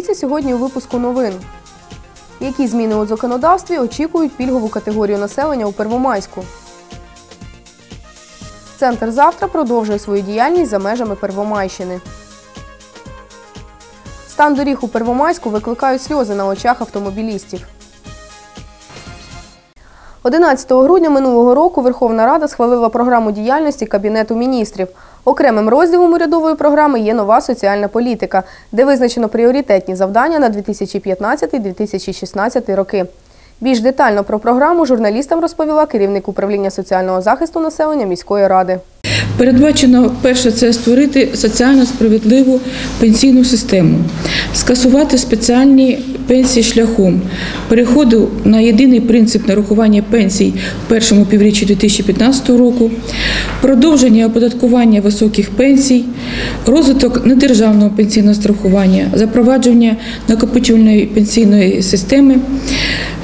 Дивіться сьогодні у випуску новин. Які зміни у законодавстві очікують пільгову категорію населення у Первомайську? Центр завтра продовжує свою діяльність за межами Первомайщини. Стан доріг у Первомайську викликають сльози на очах автомобілістів. 11 грудня минулого року Верховна Рада схвалила програму діяльності Кабінету міністрів. Окремим розділом урядової програми є нова соціальна політика, де визначено пріоритетні завдання на 2015-2016 роки. Більш детально про програму журналістам розповіла керівник управління соціального захисту населення міської ради. Передбачено перше це створити соціально справедливу пенсійну систему, скасувати спеціальні пенсії шляхом переходу на єдиний принцип нарахування пенсій в першому півріччі 2015 року, продовження оподаткування високих пенсій, розвиток недержавного пенсійного страхування, запровадження накопичувальної пенсійної системи.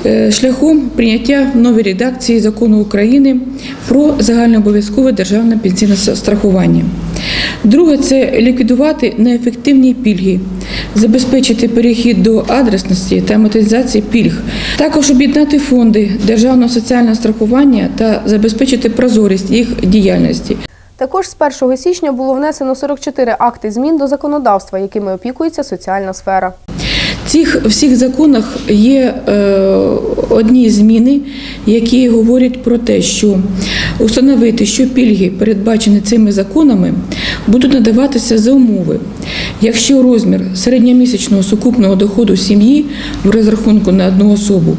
е, Шляхом прийняття в новій редакції закону України про загальнообов'язкове державне пенсійне страхування. Друге це ліквідувати неефективні пільги, забезпечити перехід до адресності та монетизації пільг, також об'єднати фонди державного соціального страхування та забезпечити прозорість їх діяльності. Також з 1 січня було внесено 44 акти змін до законодавства, якими опікується соціальна сфера. В цих всіх законах є е, одні зміни, які говорять про те, що установити, що пільги, передбачені цими законами, будуть надаватися за умови, якщо розмір середньомісячного сукупного доходу сім'ї в розрахунку на одну особу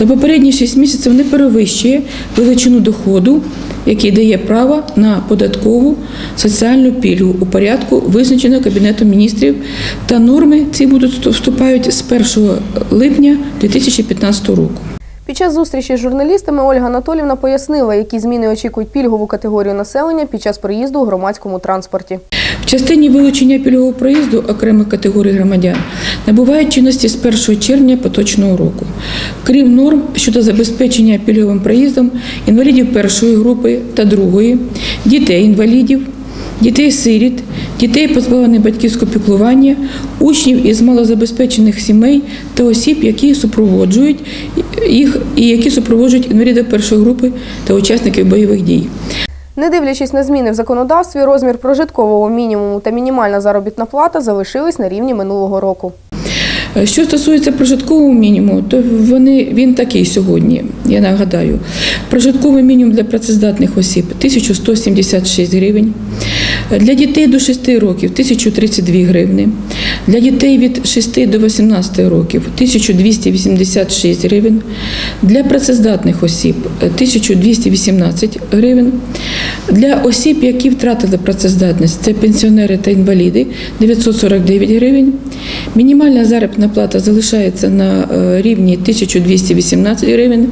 за попередні 6 місяців не перевищує величину доходу, який дає право на податкову соціальну пільгу у порядку, визначеного Кабінетом міністрів, та норми ці будуть вступають з 1 липня 2015 року. Під час зустрічі з журналістами Ольга Анатолівна пояснила, які зміни очікують пільгову категорію населення під час проїзду у громадському транспорті. В частині вилучення пільгового проїзду окремих категорій громадян набувають чинності з 1 червня поточного року. Крім норм щодо забезпечення пільговим проїздом інвалідів першої групи та другої, дітей-інвалідів, дітей-сиріт, дітей, позбавлених батьківського піклування, учнів із малозабезпечених сімей та осіб, які супроводжують їх і які супроводжують інвалідів першої групи та учасників бойових дій. Не дивлячись на зміни в законодавстві, розмір прожиткового мінімуму та мінімальна заробітна плата залишились на рівні минулого року. Що стосується прожиткового мінімуму, то вони, він такий сьогодні, я нагадаю. Прожитковий мінімум для працездатних осіб 1176 гривень, для дітей до 6 років 1032 гривни, для дітей від 6 до 18 років 1286 гривень, для працездатних осіб 1218 гривень, для осіб, які втратили працездатність, це пенсіонери та інваліди 949 гривень. Мінімальна заробітна плата залишається на е, рівні 1218 гривень.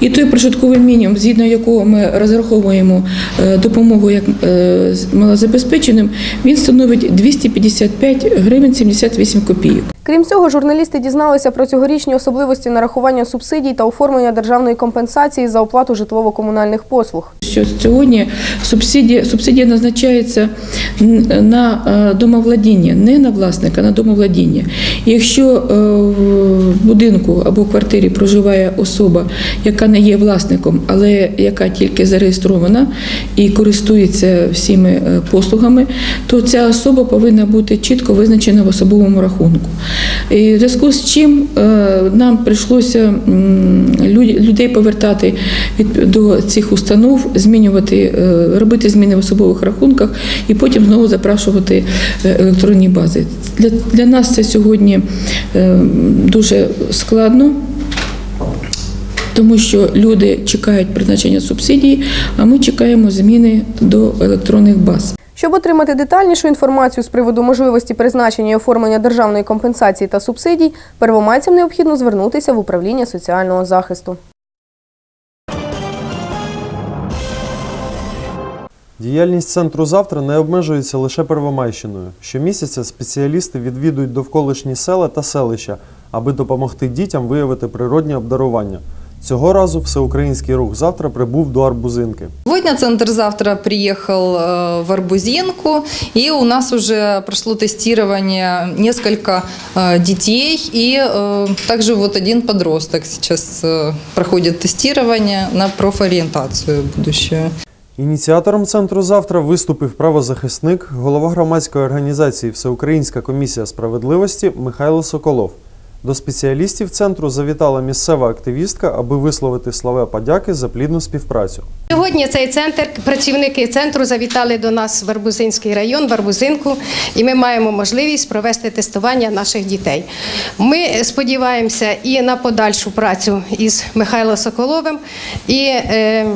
І той прожитковий мінімум, згідно якого ми розраховуємо е, допомогу як е, малозабезпеченим, він становить 255 гривень 78 копійок. Крім цього, журналісти дізналися про цьогорічні особливості нарахування субсидій та оформлення державної компенсації за оплату житлово-комунальних послуг. Що сьогодні субсидія, субсидія назначається на е, домовладіння, не на власника, а на домовладіння. Якщо в будинку або в квартирі проживає особа, яка не є власником, але яка тільки зареєстрована і користується всіми е, послугами, то ця особа повинна бути чітко визначена в особовому рахунку. І в зв'язку з чим е, нам прийшлося людей повертати до цих установ, змінювати, е, робити зміни в особових рахунках і потім знову запрашувати електронні бази. Для, для нас це сьогодні дуже складно. Тому що люди чекають призначення субсидії, а ми чекаємо зміни до електронних баз. Щоб отримати детальнішу інформацію з приводу можливості призначення і оформлення державної компенсації та субсидій, первомайцям необхідно звернутися в управління соціального захисту. Діяльність центру завтра не обмежується лише Первомайщиною. Щомісяця спеціалісти відвідують довколишні села та селища, аби допомогти дітям виявити природні обдарування. Цього разу всеукраїнський рух завтра прибув до Арбузинки. Сегодня Центр завтра приехал э, в Арбузинку, и у нас уже прошло тестирование несколько э, детей, и э, также вот один подросток сейчас э, проходит тестирование на профориентацию будущую. Ініціатором центру завтра виступив правозахисник, голова громадської організації Всеукраїнська комісія справедливості Михайло Соколов. До спеціалістів центру завітала місцева активістка, аби висловити слова подяки за плідну співпрацю. Сьогодні цей центр, працівники центру завітали до нас в Арбузинський район, в Арбузинку, і ми маємо можливість провести тестування наших дітей. Ми сподіваємося і на подальшу працю із Михайлом Соколовим, і е,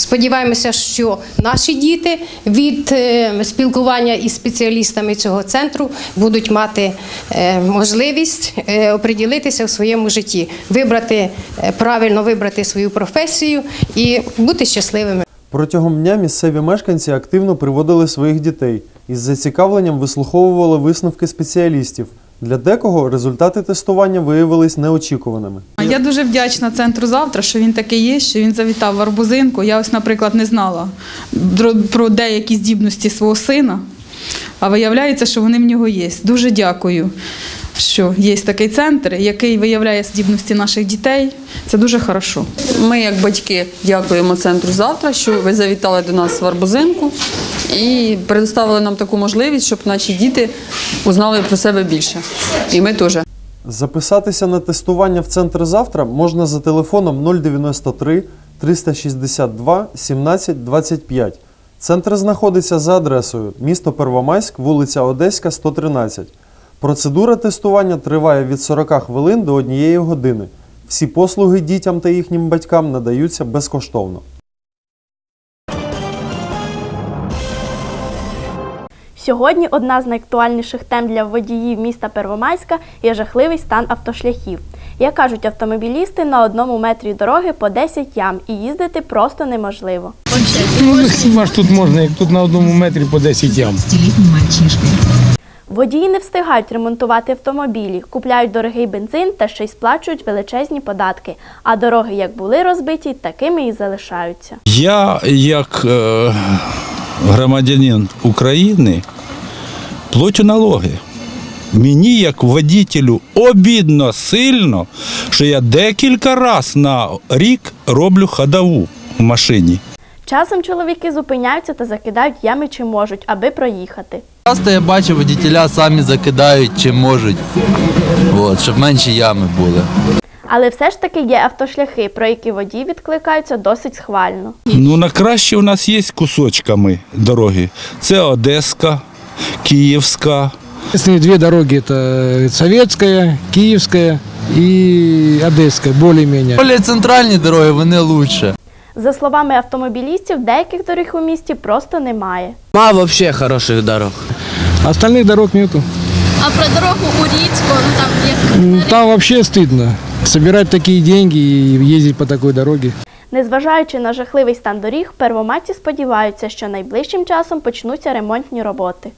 сподіваємося, що наші діти від е, спілкування із спеціалістами цього центру будуть мати е, можливість е, оприділитися в своєму житті, вибрати правильно вибрати свою професію і бути щасливими. Протягом дня місцеві мешканці активно приводили своїх дітей і з зацікавленням вислуховували висновки спеціалістів. Для декого результати тестування виявились неочікуваними. Я дуже вдячна центру завтра, що він такий є, що він завітав в Арбузинку. Я ось, наприклад, не знала про деякі здібності свого сина, а виявляється, що вони в нього є. Дуже дякую, що є такий центр, який виявляє здібності наших дітей. Це дуже хорошо. Ми, як батьки, дякуємо центру завтра, що ви завітали до нас в Арбузинку і предоставили нам таку можливість, щоб наші діти узнали про себе більше. І ми теж. Записатися на тестування в центр завтра можна за телефоном 093 362 17 25. Центр знаходиться за адресою місто Первомайськ, вулиця Одеська, 113. Процедура тестування триває від 40 хвилин до 1 години. Всі послуги дітям та їхнім батькам надаються безкоштовно. Сьогодні одна з найактуальніших тем для водіїв міста Первомайська є жахливий стан автошляхів. Як кажуть автомобілісти, на одному метрі дороги по 10 ям і їздити просто неможливо. Ну, хіба ж тут можна, як тут на одному метрі по 10 ям. Водії не встигають ремонтувати автомобілі, купляють дорогий бензин та ще й сплачують величезні податки. А дороги як були розбиті, такими і залишаються. Я, як е, громадянин України, платю налоги. Мені, як водітелю, обідно сильно, що я декілька разів на рік роблю ходову в машині. Часом чоловіки зупиняються та закидають ями чи можуть, аби проїхати. Часто я бачу, водітеля самі закидають чим можуть, от, щоб менші ями були. Але все ж таки є автошляхи, про які водії відкликаються досить схвально. Ну, на краще у нас є кусочками дороги. Це Одеська, Київська. Если две дороги, это советская, киевская и одесская, более-менее. Более центральні дороги, вони лучше. За словами автомобілістів, деяких доріг у місті просто немає. Ма вообще хороших дорог. Остальных дорог нету. А про дорогу у Ріцьку, ну там як М, Там вообще стыдно. Собирать такие деньги и ездить по такой дороге. Незважаючи на жахливий стан доріг, первоматці сподіваються, що найближчим часом почнуться ремонтні роботи.